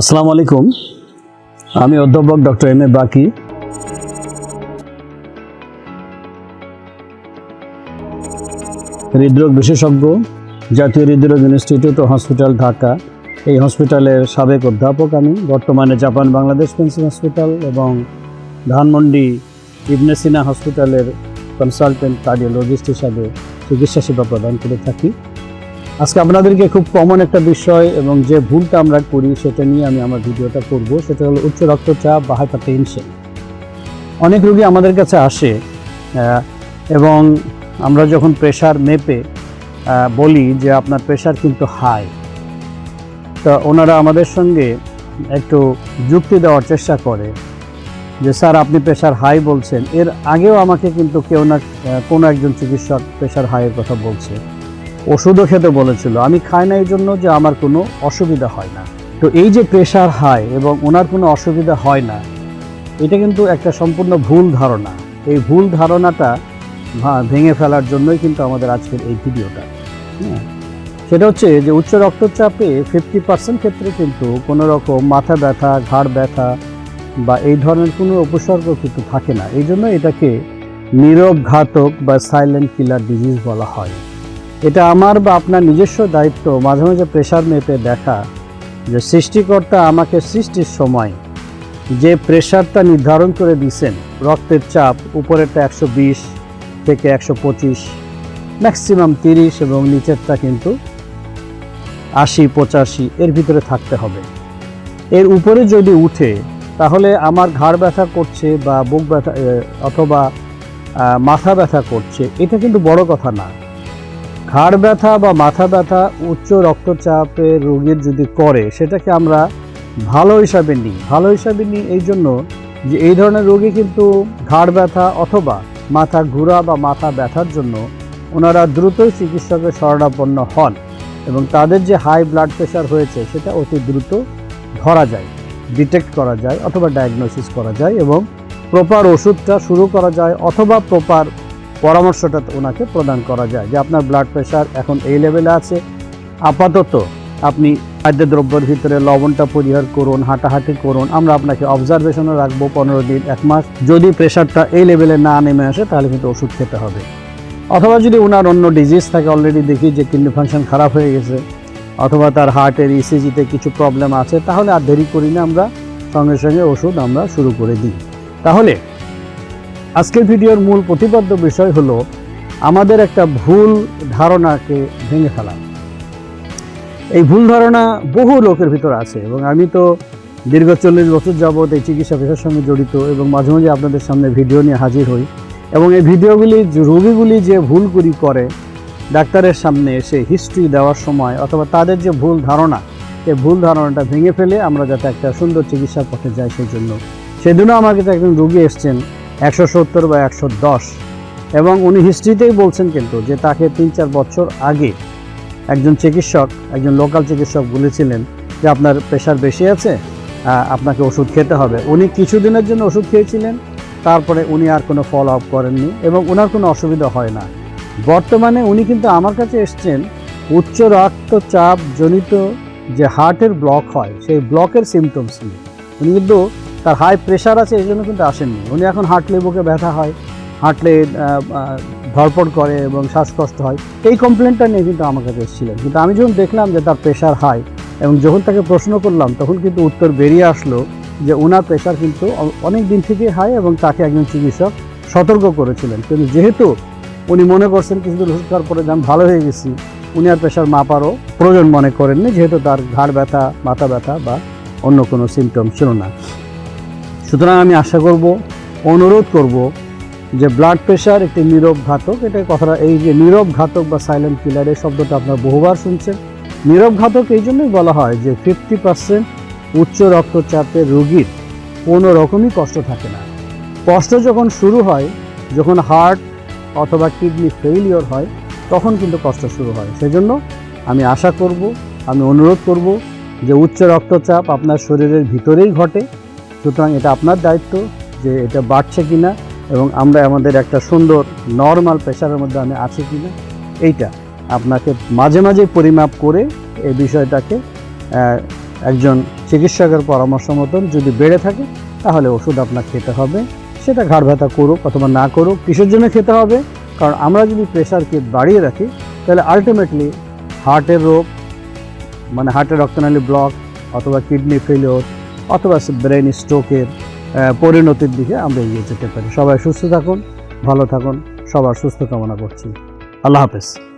আসসালামু আলাইকুম। আমি অধ্যাপক ডক্টর এম এ বাকি। হৃদরোগ বিশেষজ্ঞ, জাতীয় হৃদরোগ ইনস্টিটিউট ও হসপিটাল ঢাকা। এই হসপিটালের সাবেক অধ্যাপক আমি, বর্তমানে জাপান বাংলাদেশ পেন্সিল হসপিটাল এবং ধানমন্ডি ইবনেসিনা হসপিটালের কনসালটেন্ট কার্ডিওলজিস্ট হিসাবে চিকিৎসা সেবা প্রদান করে থাকি। আজকে আপনাদেরকে খুব কমন একটা বিষয় এবং যে ভুলটা আমরা করি সেটা নিয়ে আমি আমার ভিডিওটা করব, সেটা হলো উচ্চ রক্তচাপ বা হাইপারটেনশন অনেক রোগী আমাদের কাছে আসে এবং আমরা যখন প্রেশার মেপে বলি যে আপনার প্রেশার কিন্তু হাই তো ওনারা আমাদের সঙ্গে একটু যুক্তি দেওয়ার চেষ্টা করে যে, স্যার, আপনি প্রেশার হাই বলছেন। এর আগেও আমাকে কিন্তু কেউ না কোনো একজন চিকিৎসক প্রেশার হাইয়ের কথা বলছে। ওষুধও খেতে বলেছিল। আমি খাই না এই জন্য যে আমার কোনো অসুবিধা হয় না। তো এই যে প্রেশার হাই এবং ওনার কোনো অসুবিধা হয় না, এটা কিন্তু একটা সম্পূর্ণ ভুল ধারণা। এই ভুল ধারণাটা ভেঙে ফেলার জন্যই কিন্তু আমাদের আজকের এই ভিডিওটা। হ্যাঁ সেটা হচ্ছে যে উচ্চ রক্তচাপে ফিফটি পার্সেন্ট ক্ষেত্রে কিন্তু কোনো রকম মাথা ব্যথা, ঘাড় ব্যথা বা এই ধরনের কোনো উপসর্গ কিন্তু থাকে না। এই জন্য এটাকে নীরব ঘাতক বা সাইলেন্ট কিলার ডিজিজ বলা হয়। এটা আমার বা আপনার নিজস্ব দায়িত্ব, মাঝে মাঝে প্রেশার মেপে দেখা যে সৃষ্টিকর্তা আমাকে সৃষ্টির সময় যে প্রেশারটা নির্ধারণ করে দিয়েছেন, রক্তের চাপ উপরেরটা একশো বিশ থেকে একশো পঁচিশ ম্যাক্সিমাম তিরিশ এবং নিচেরটা কিন্তু আশি, পঁচাশি, এর ভিতরে থাকতে হবে। এর উপরে যদি উঠে, তাহলে আমার ঘাড় ব্যথা করছে বা বুক ব্যথা অথবা মাথা ব্যথা করছে, এটা কিন্তু বড় কথা না। ঘাড় ব্যথা বা মাথা ব্যথা, উচ্চ রক্তচাপের রোগীর যদি করে, সেটাকে আমরা ভালো হিসাবে নিই। ভালো হিসাবে নিই এই জন্য যে এই ধরনের রোগী কিন্তু ঘাড় ব্যথা অথবা মাথা ঘোরা বা মাথা ব্যথার জন্য ওনারা দ্রুতই চিকিৎসকের শরণাপন্ন হন এবং তাদের যে হাই ব্লাড প্রেশার হয়েছে, সেটা অতি দ্রুত ধরা যায় ডিটেক্ট করা যায় অথবা ডায়াগনোসিস করা যায় এবং প্রপার ওষুধটা শুরু করা যায় অথবা প্রপার পরামর্শটা ওনাকে প্রদান করা যায় যে আপনার ব্লাড প্রেশার এখন এই লেভেলে আছে। আপাতত আপনি খাদ্যদ্রব্যের ভিতরে লবণটা পরিহার করুন, হাঁটাহাঁটি করুন। আমরা আপনাকে অবজারভেশনে রাখব পনেরো দিন, এক মাস। যদি প্রেশারটা এই লেভেলে না নেমে আসে, তাহলে কিন্তু ওষুধ খেতে হবে। অথবা যদি ওনার অন্য ডিজিজ থাকে অলরেডি দেখি যে কিডনি ফাংশন খারাপ হয়ে গেছে, অথবা তার হার্টের ইসিজিতে কিছু প্রবলেম আছে, তাহলে আর দেরি করি না, আমরা সঙ্গে সঙ্গে ওষুধ আমরা শুরু করে দিই। তাহলে আজকের ভিডিওর মূল প্রতিপাদ্য বিষয় হলো আমাদের একটা ভুল ধারণাকে ভেঙে ফেলা। এই ভুল ধারণা বহু লোকের ভিতর আছে এবং আমি তো দীর্ঘ চল্লিশ বছর যাবৎ এই চিকিৎসা পেশার সঙ্গে জড়িত এবং মাঝে মাঝে আপনাদের সামনে ভিডিও নিয়ে হাজির হই এবং এই ভিডিওগুলি রোগীগুলি যে ভুলগুলি করে ডাক্তারের সামনে এসে হিস্ট্রি দেওয়ার সময় অথবা তাদের যে ভুল ধারণা, এই ভুল ধারণাটা ভেঙে ফেলে আমরা যাতে একটা সুন্দর চিকিৎসার পথে যাই সেই জন্য সেদিনও আমার কাছে একজন রুগী এসছেন একশো সত্তর বা একশো দশ। এবং উনি হিস্ট্রিতেই বলছেন কিন্তু যে তাকে তিন চার বছর আগে একজন চিকিৎসক, একজন লোকাল চিকিৎসক বলেছিলেন যে আপনার প্রেশার বেশি আছে আপনাকে ওষুধ খেতে হবে। উনি কিছুদিনের জন্য ওষুধ খেয়েছিলেন, তারপরে উনি আর কোনো ফলো আপ করেননি এবং ওনার কোনো অসুবিধা হয় না। বর্তমানে উনি কিন্তু আমার কাছে এসছেন উচ্চ রক্তচাপ জনিত যে হার্টের ব্লক হয়, সেই ব্লকের সিমটমস নিয়ে। উনি কিন্তু তার হাই প্রেশার আছে, এই জন্য কিন্তু আসেননি। উনি এখন হাঁটলে বুকে ব্যথা হয়, হাঁটলে ধরপড় করে এবং শ্বাসকষ্ট হয়। এই কমপ্লেনটা নিয়ে কিন্তু আমার কাছে এসেছিলেন। কিন্তু আমি যখন দেখলাম যে তার প্রেশার হাই এবং যখন তাকে প্রশ্ন করলাম, তখন কিন্তু উত্তর বেরিয়ে আসলো যে ওনার প্রেশার কিন্তু অনেক দিন থেকেই হাই এবং তাকে একজন চিকিৎসক সতর্ক করেছিলেন। কিন্তু যেহেতু উনি মনে করছেন কিছুদিন ওষুধ খাওয়ার পরে আমি ভালো হয়ে গেছি, উনি আর প্রেশার মাপারও প্রয়োজন মনে করেননি, যেহেতু তার ঘাড় ব্যথা, মাথা ব্যথা বা অন্য কোনো সিমটম ছিল না। সুতরাং আমি আশা করব, অনুরোধ করব যে ব্লাড প্রেশার একটি নীরব ঘাতক, এটা কথাটা এই যে নীরব ঘাতক বা সাইলেন্ট কিলার এই শব্দটা আপনারা বহুবার শুনছেন। নীরব ঘাতক এই জন্যই বলা হয় যে ফিফটি পার্সেন্ট উচ্চ রক্তচাপের রোগীর কোনো রকমই কষ্ট থাকে না। কষ্ট যখন শুরু হয়, যখন হার্ট অথবা কিডনি ফেইলিওর হয়, তখন কিন্তু কষ্ট শুরু হয়। সেজন্য আমি আশা করব, আমি অনুরোধ করব যে উচ্চ রক্তচাপ আপনার শরীরের ভিতরেই ঘটে সুতরাং এটা আপনার দায়িত্ব যে এটা বাড়ছে কিনা এবং আমরা আমাদের একটা সুন্দর নর্মাল প্রেশারের মধ্যে আমি আছি কি না এইটা আপনাকে মাঝে মাঝে পরিমাপ করে এই বিষয়টাকে একজন চিকিৎসকের পরামর্শ মতন যদি বেড়ে থাকে, তাহলে ওষুধ আপনার খেতে হবে। সেটা ঘাড় ব্যথা করুক অথবা না করুক, কিসের জন্য খেতে হবে? কারণ আমরা যদি প্রেশারকে বাড়িয়ে রাখি, তাহলে আলটিমেটলি হার্টের রোগ মানে হার্টের রক্তনালী ব্লক অথবা কিডনি ফেলিওর অথবা ব্রেন স্ট্রোকের পরিণতির দিকে আমরা এগিয়ে যেতে পারি। সবাই সুস্থ থাকুন, ভালো থাকুন, সবার সুস্থ কামনা করছি। আল্লাহ হাফেজ।